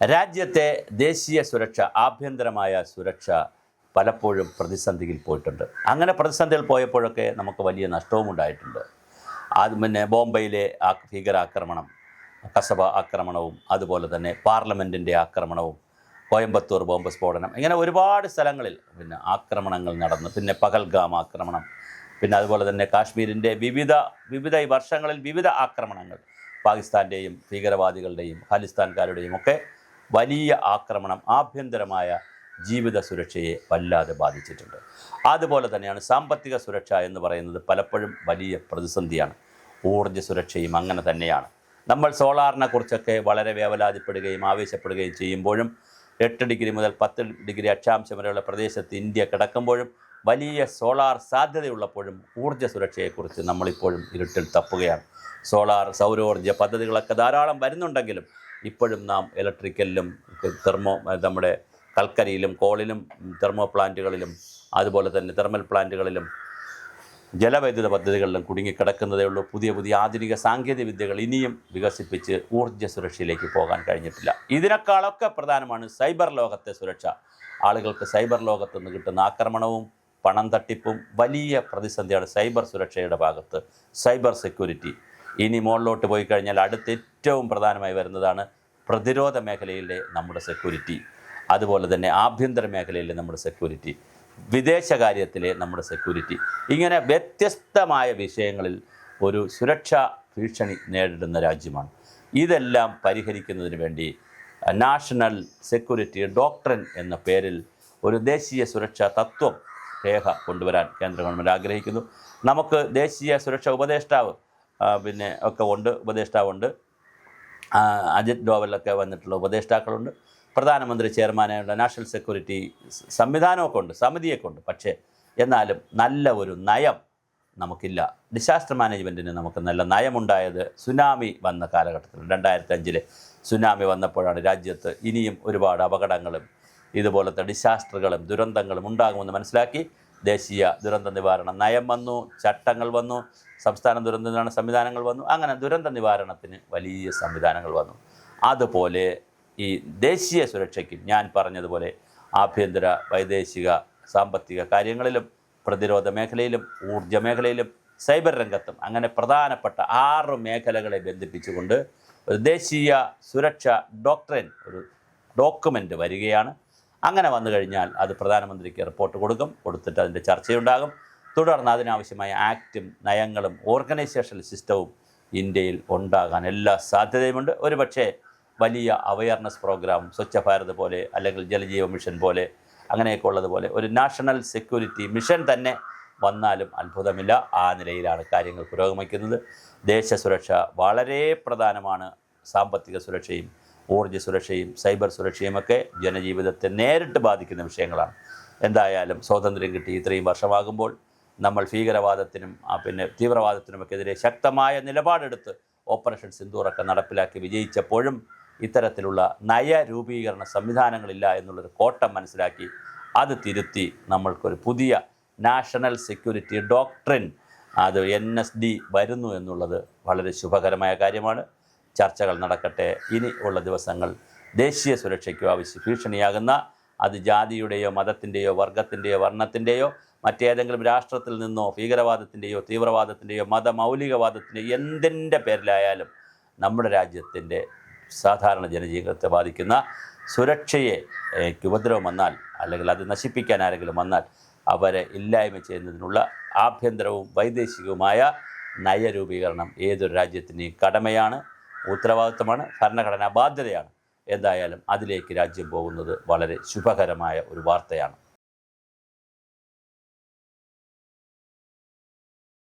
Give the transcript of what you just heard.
രാജ്യത്തെ ദേശീയ സുരക്ഷ ആഭ്യന്തരമായ സുരക്ഷ പലപ്പോഴും പ്രതിസന്ധിയിൽ പോയിട്ടുണ്ട്. അങ്ങനെ പ്രതിസന്ധിയിൽ പോയപ്പോഴൊക്കെ നമുക്ക് വലിയ നഷ്ടവും ഉണ്ടായിട്ടുണ്ട്. അത് പിന്നെ ബോംബെയിലെ ആ ഭീകരാക്രമണം കസബ ആക്രമണവും അതുപോലെ തന്നെ പാർലമെന്റിന്റെ ആക്രമണവും കോയമ്പത്തൂർ ബോംബ് സ്ഫോടനം ഇങ്ങനെ ഒരുപാട് സ്ഥലങ്ങളിൽ പിന്നെ ആക്രമണങ്ങൾ നടന്നു. പിന്നെ പകൽഗാം ആക്രമണം പിന്നെ അതുപോലെ തന്നെ കാശ്മീരിന്റെ വിവിധ വിവിധ വർഷങ്ങളിൽ വിവിധ ആക്രമണങ്ങൾ പാകിസ്ഥാന്റെയും ഭീകരവാദികളുടെയും ഖാലിസ്ഥാൻകാരുടെയും ഒക്കെ വലിയ ആക്രമണം ആഭ്യന്തരമായ ജീവിത സുരക്ഷയെ വല്ലാതെ ബാധിച്ചിട്ടുണ്ട്. അതുപോലെ തന്നെയാണ് സാമ്പത്തിക സുരക്ഷ എന്ന് പറയുന്നത് പലപ്പോഴും വലിയ പ്രതിസന്ധിയാണ്. ഊർജ സുരക്ഷയും അങ്ങനെ തന്നെയാണ്. നമ്മൾ സോളാറിനെ കുറിച്ചൊക്കെ വളരെ വേവലാതിപ്പെടുകയും ആവേശപ്പെടുകയും ചെയ്യുമ്പോഴും എട്ട് ഡിഗ്രി മുതൽ പത്ത് ഡിഗ്രി അക്ഷാംശം വരെയുള്ള പ്രദേശത്ത് ഇന്ത്യ കിടക്കുമ്പോഴും വലിയ സോളാർ സാധ്യതയുള്ളപ്പോഴും ഊർജ സുരക്ഷയെക്കുറിച്ച് നമ്മളിപ്പോഴും ഇരുട്ടിൽ തപ്പുകയാണ്. സോളാർ സൗരോർജ പദ്ധതികളൊക്കെ ധാരാളം വരുന്നുണ്ടെങ്കിലും ഇപ്പോഴും നാം ഇലക്ട്രിക്കലിലും തെർമോ നമ്മുടെ കൽക്കരിയിലും കോളിലും തെർമോ പ്ലാന്റുകളിലും അതുപോലെ തന്നെ തെർമൽ പ്ലാന്റുകളിലും ജലവൈദ്യുത പദ്ധതികളിലും കുടുങ്ങിക്കിടക്കുന്നതേ ഉള്ളൂ. പുതിയ പുതിയ ആധുനിക സാങ്കേതിക വിദ്യകൾ ഇനിയും വികസിപ്പിച്ച് ഊർജ സുരക്ഷയിലേക്ക് പോകാൻ കഴിഞ്ഞിട്ടില്ല. ഇതിനേക്കാളൊക്കെ പ്രധാനമാണ് സൈബർ ലോകത്തെ സുരക്ഷ. ആളുകൾക്ക് സൈബർ ലോകത്ത് നിന്ന് കിട്ടുന്ന ആക്രമണവും പണം തട്ടിപ്പും വലിയ പ്രതിസന്ധിയാണ് സൈബർ സുരക്ഷയുടെ ഭാഗത്ത്. സൈബർ സെക്യൂരിറ്റി ഇനി മുകളിലോട്ട് പോയി കഴിഞ്ഞാൽ അടുത്ത ഏറ്റവും പ്രധാനമായി വരുന്നതാണ് പ്രതിരോധ മേഖലയിലെ നമ്മുടെ സെക്യൂരിറ്റി. അതുപോലെ തന്നെ ആഭ്യന്തര മേഖലയിലെ നമ്മുടെ സെക്യൂരിറ്റി. വിദേശകാര്യത്തിലെ നമ്മുടെ സെക്യൂരിറ്റി ഇങ്ങനെ വ്യത്യസ്തമായ വിഷയങ്ങളിൽ ഒരു സുരക്ഷാ ഭീഷണി നേരിടുന്ന രാജ്യമാണ്. ഇതെല്ലാം പരിഹരിക്കുന്നതിന് വേണ്ടി നാഷണൽ സെക്യൂരിറ്റി ഡോക്ടറൻ എന്ന പേരിൽ ഒരു ദേശീയ സുരക്ഷാ തത്വം രേഖ കൊണ്ടുവരാൻ കേന്ദ്ര ഗവൺമെന്റ് ആഗ്രഹിക്കുന്നു. നമുക്ക് ദേശീയ സുരക്ഷാ ഉപദേഷ്ടാവ് പിന്നെ ഒക്കെ ഉണ്ട് ഉപദേഷ്ടാവുണ്ട്. അജിത് ഡോവലൊക്കെ വന്നിട്ടുള്ള ഉപദേഷ്ടാക്കളുണ്ട്. പ്രധാനമന്ത്രി ചെയർമാനായുള്ള നാഷണൽ സെക്യൂരിറ്റി സംവിധാനമൊക്കെ ഉണ്ട് സമിതിയൊക്കെ ഉണ്ട്. പക്ഷേ എന്നാലും നല്ല ഒരു നയം നമുക്കില്ല. ഡിസാസ്റ്റർ മാനേജ്മെന്റിന് നമുക്ക് നല്ല നയമുണ്ടായത് സുനാമി വന്ന കാലഘട്ടത്തിൽ രണ്ടായിരത്തി അഞ്ചിലെ സുനാമി വന്നപ്പോഴാണ് രാജ്യത്ത് ഇനിയും ഒരുപാട് അപകടങ്ങളും ഇതുപോലത്തെ ഡിസാസ്റ്ററുകളും ദുരന്തങ്ങളും ഉണ്ടാകുമെന്ന് മനസ്സിലാക്കി ദേശീയ ദുരന്ത നിവാരണ നയം വന്നു ചട്ടങ്ങൾ വന്നു സംസ്ഥാന ദുരന്ത നിവാരണ സംവിധാനങ്ങൾ വന്നു. അങ്ങനെ ദുരന്ത നിവാരണത്തിന് വലിയ സംവിധാനങ്ങൾ വന്നു. അതുപോലെ ഈ ദേശീയ സുരക്ഷയ്ക്ക് ഞാൻ പറഞ്ഞതുപോലെ ആഭ്യന്തര വൈദേശിക സാമ്പത്തിക കാര്യങ്ങളിലും പ്രതിരോധ മേഖലയിലും ഊർജ മേഖലയിലും സൈബർ രംഗത്തും അങ്ങനെ പ്രധാനപ്പെട്ട ആറ് മേഖലകളെ ബന്ധിപ്പിച്ചുകൊണ്ട് ഒരു ദേശീയ സുരക്ഷ ഡോക്ടറിൻ ഒരു ഡോക്യുമെന്റ് വരികയാണ്. അങ്ങനെ വന്നു കഴിഞ്ഞാൽ അത് പ്രധാനമന്ത്രിക്ക് റിപ്പോർട്ട് കൊടുക്കും. കൊടുത്തിട്ട് അതിന്റെ ചർച്ചയുണ്ടാകും. തുടർന്ന് അതിനാവശ്യമായ ആക്റ്റും നയങ്ങളും ഓർഗനൈസേഷണൽ സിസ്റ്റവും ഇന്ത്യയിൽ ഉണ്ടാകാൻ എല്ലാ സാധ്യതയുമുണ്ട്. ഒരുപക്ഷേ വലിയ അവയർനെസ് പ്രോഗ്രാം സ്വച്ഛ ഭാരത് പോലെ അല്ലെങ്കിൽ ജലജീവ മിഷൻ പോലെ അങ്ങനെയൊക്കെ ഉള്ളതുപോലെ ഒരു നാഷണൽ സെക്യൂരിറ്റി മിഷൻ തന്നെ വന്നാലും അത്ഭുതമില്ല. ആ നിലയിലാണ് കാര്യങ്ങൾ പുരോഗമിക്കുന്നത്. ദേശസുരക്ഷ വളരെ പ്രധാനമാണ്. സാമ്പത്തിക സുരക്ഷയും ഊർജ സുരക്ഷയും സൈബർ സുരക്ഷയുമൊക്കെ ജനജീവിതത്തെ നേരിട്ട് ബാധിക്കുന്ന വിഷയങ്ങളാണ്. എന്തായാലും സ്വാതന്ത്ര്യം കിട്ടി ഇത്രയും വർഷമാകുമ്പോൾ നമ്മൾ ഭീകരവാദത്തിനും പിന്നെ തീവ്രവാദത്തിനുമൊക്കെതിരെ ശക്തമായ നിലപാടെടുത്ത് ഓപ്പറേഷൻ സിന്ദൂറൊക്കെ നടപ്പിലാക്കി വിജയിച്ചപ്പോഴും ഇത്തരത്തിലുള്ള നയരൂപീകരണ സംവിധാനങ്ങളില്ല എന്നുള്ളൊരു കോട്ടം മനസ്സിലാക്കി അത് തിരുത്തി നമ്മൾക്കൊരു പുതിയ നാഷണൽ സെക്യൂരിറ്റി ഡോക്ട്രിൻ അത് എൻ എസ് ഡി വരുന്നു എന്നുള്ളത് വളരെ ശുഭകരമായ കാര്യമാണ്. ചർച്ചകൾ നടക്കട്ടെ. ഇനി ഉള്ള ദിവസങ്ങൾ ദേശീയ സുരക്ഷയ്ക്കും ആവശ്യ ഭീഷണിയാകുന്ന അത് ജാതിയുടെയോ മതത്തിന്റെയോ വർഗത്തിന്റെയോ വർണത്തിന്റെയോ മറ്റേതെങ്കിലും രാഷ്ട്രത്തിൽ നിന്നോ ഭീകരവാദത്തിന്റെയോ തീവ്രവാദത്തിന്റെയോ മതമൗലികവാദത്തിന്റെയോ എന്തിന്റെ പേരിലായാലും നമ്മുടെ രാജ്യത്തിന്റെ സാധാരണ ജനജീവിതത്തെ ബാധിക്കുന്ന സുരക്ഷയെ ഉപദ്രവം വന്നാൽ അല്ലെങ്കിൽ അത് നശിപ്പിക്കാൻ ആരെങ്കിലും വന്നാൽ അവരെ ഇല്ലായ്മ ചെയ്യുന്നതിനുള്ള ആഭ്യന്തരവും വൈദേശികവുമായ നയരൂപീകരണം ഏതൊരു രാജ്യത്തിന്റെയും കടമയാണ് ഉത്തരവാദിത്വമാണ് ഭരണഘടനാ ബാധ്യതയാണ്. എന്തായാലും അതിലേക്ക് രാജ്യം പോകുന്നത് വളരെ ശുഭകരമായ ഒരു വാർത്തയാണ്.